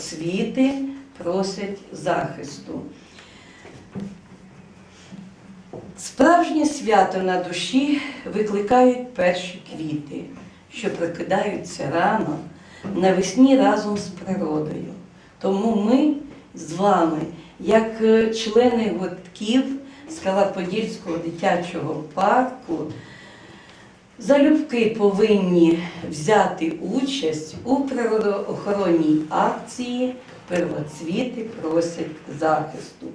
первоцвіти просять захисту. Справжнє свято на душі викликають перші квіти, що прокидаються рано навесні разом з природою. Тому ми з вами, як е, члени гуртків Скалаподільського дитячого парку, залюбки повинні взяти участь у природоохоронній акції Первоцвіти просять захисту.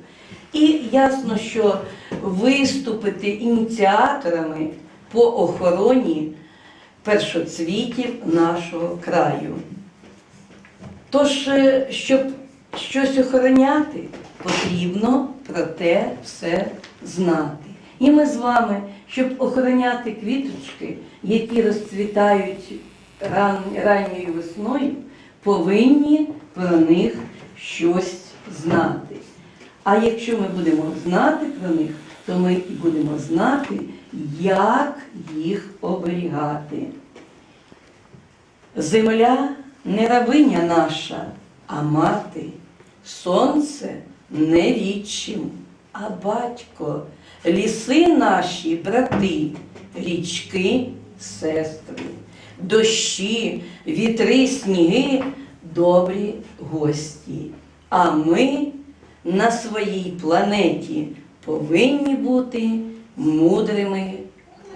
І ясно, що виступити ініціаторами по охороні першоцвітів нашого краю. Тож, е, щоб щось охороняти, потрібно про те все знати. І ми з вами, щоб охороняти квіточки, які розцвітають ран, ранньою весною, повинні про них щось знати. А якщо ми будемо знати про них, то ми і будемо знати, як їх оберігати. Земля не рабиня наша, а мати, сонце не відчим, а батько, ліси наші, брати, річки, сестри, дощі, вітри, сніги, добрі гості. А ми на своїй планеті повинні бути мудрими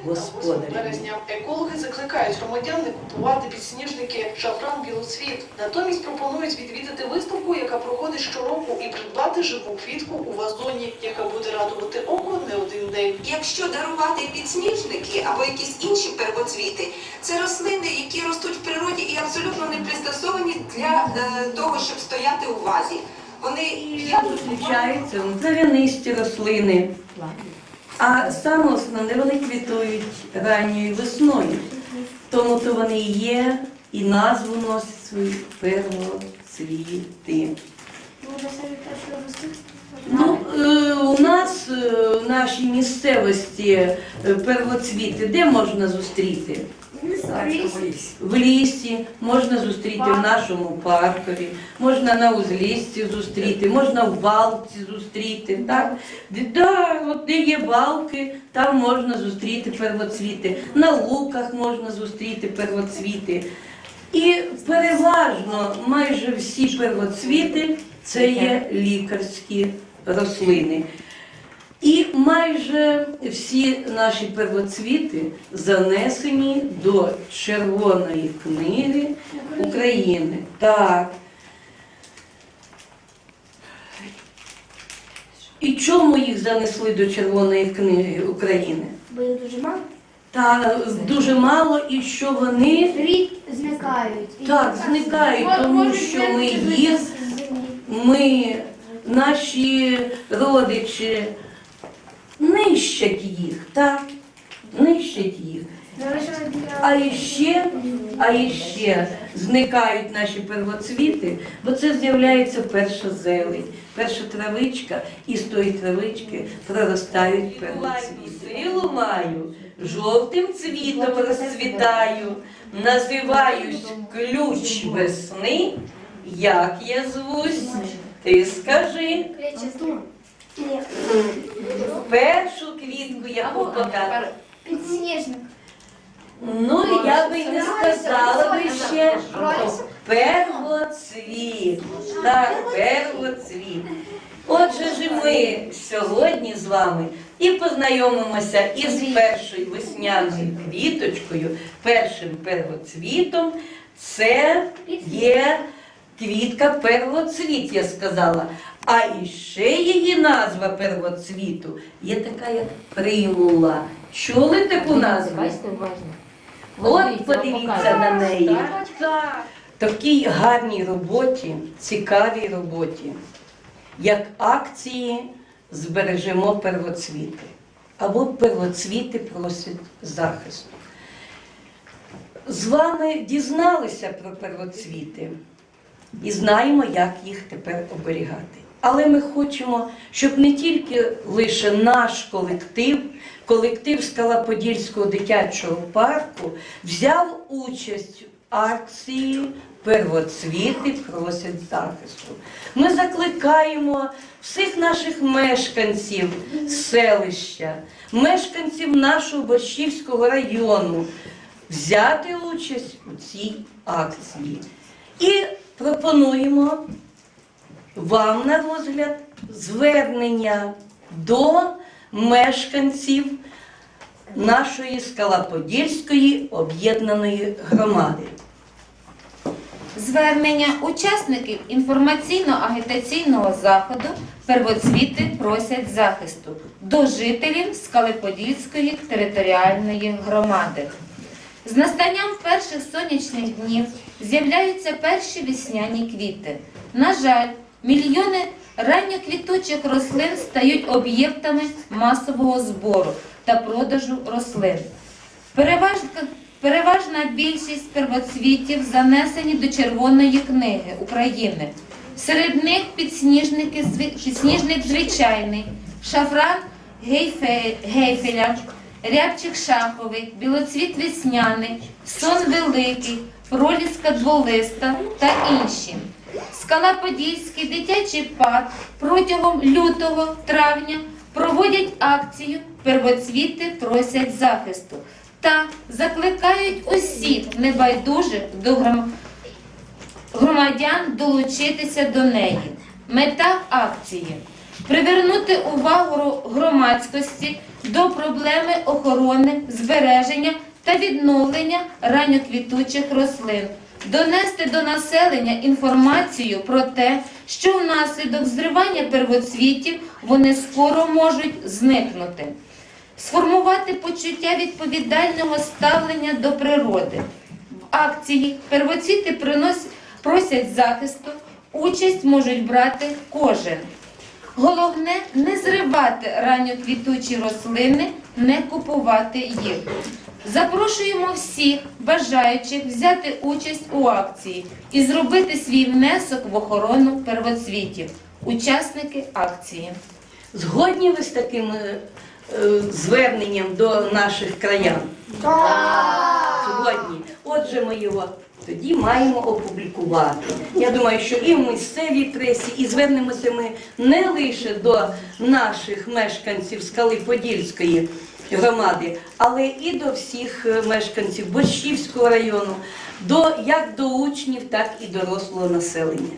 господарями. березня екологи закликають громадян не купувати підсніжники шафран білоцвіт. Натомість пропонують відвідати виставку, яка проходить щороку, і придбати живу квітку у вазоні, яка буде радувати око не один день. Якщо дарувати підсніжники або якісь інші первоцвіти, це рослини, які ростуть в природі і абсолютно не пристосовані для е, того, щоб стояти у вазі. Вони Як зустрічаються трав'янисті рослини, а саме основне вони квітують ранньою весною. Тому то вони є, і назву носять свою первоцвіти. Ну, е, у нас е, в нашій місцевості е, первоцвіти, де можна зустріти? В лісі, можна зустріти в нашому паркові, можна на узліссі зустріти, можна в балці зустріти. Так? Да, от де є балки, там можна зустріти первоцвіти. На луках можна зустріти первоцвіти. І переважно майже всі первоцвіти це є лікарські рослини. І майже всі наші первоцвіти занесені до Червоної книги України. Так. І чому їх занесли до Червоної книги України? Бо їх дуже мало. Та дуже мало, і що вони Рід зникають. Так зникають, тому що ми їх ми, наші родичі, нищать їх, так? Нищать їх. А іще, а іще зникають наші первоцвіти, бо це з'являється перша зелень, перша травичка, і з тої травички проростають первоцвіти. Силу маю, жовтим цвітом розцвітаю, називаюсь ключ весни. Як я звусь? Ти скажи. Першу квітку яку покажу. Підсніжник. Ну, я би не сказала би ще первоцвіт. Так, первоцвіт. Отже ж ми сьогодні з вами і познайомимося із першою весняною квіточкою, першим первоцвітом. Це є квітка первоцвіт, я сказала. А іще її назва первоцвіту є така, як примула. Чули таку назву? От подивіться на неї. Такій гарній роботі, цікавій роботі, як акції збережемо первоцвіти. Або первоцвіти просять захисту. З вами дізналися про первоцвіти і знаємо, як їх тепер оберігати. Але ми хочемо, щоб не тільки лише наш колектив, колектив Скалаподільського дитячого парку взяв участь в акції первоцвіти просять захисту. Ми закликаємо всіх наших мешканців селища, мешканців нашого Борщівського району взяти участь у цій акції. І пропонуємо вам на розгляд звернення до мешканців нашої Скалаподільської об'єднаної громади. Звернення учасників інформаційно-агітаційного заходу первоцвіти просять захисту до жителів Скалиподільської територіальної громади. З настанням перших сонячних днів з'являються перші весняні квіти. На жаль, мільйони ранньоквітучих рослин стають об'єктами масового збору та продажу рослин. Переважна, більшість первоцвітів занесені до Червоної книги України. Серед них підсніжники, підсніжник звичайний, шафран гейфеля, рябчик шаховий, білоцвіт весняний, сон великий, проліска дволиста та інші. Скала Подільський дитячий парк протягом лютого травня проводять акцію Первоцвіти просять захисту та закликають усіх небайдужих до гром- громадян долучитися до неї. Мета акції привернути увагу громадськості до проблеми охорони, збереження та відновлення ранньоквітучих рослин, донести до населення інформацію про те, що внаслідок зривання первоцвітів вони скоро можуть зникнути сформувати почуття відповідального ставлення до природи. В акції первоцвіти просять захисту, участь можуть брати кожен. Головне не зривати ранньоквітучі рослини, не купувати їх. Запрошуємо всіх бажаючих взяти участь у акції і зробити свій внесок в охорону первоцвітів. Учасники акції. Згодні ви з таким е, е, зверненням до наших краян? Згодні. Отже, ми його тоді маємо опублікувати. Я думаю, що і в місцевій пресі, і звернемося ми не лише до наших мешканців Скали Подільської громади, але і до всіх е, мешканців Борщівського району, до, як до учнів, так і дорослого населення.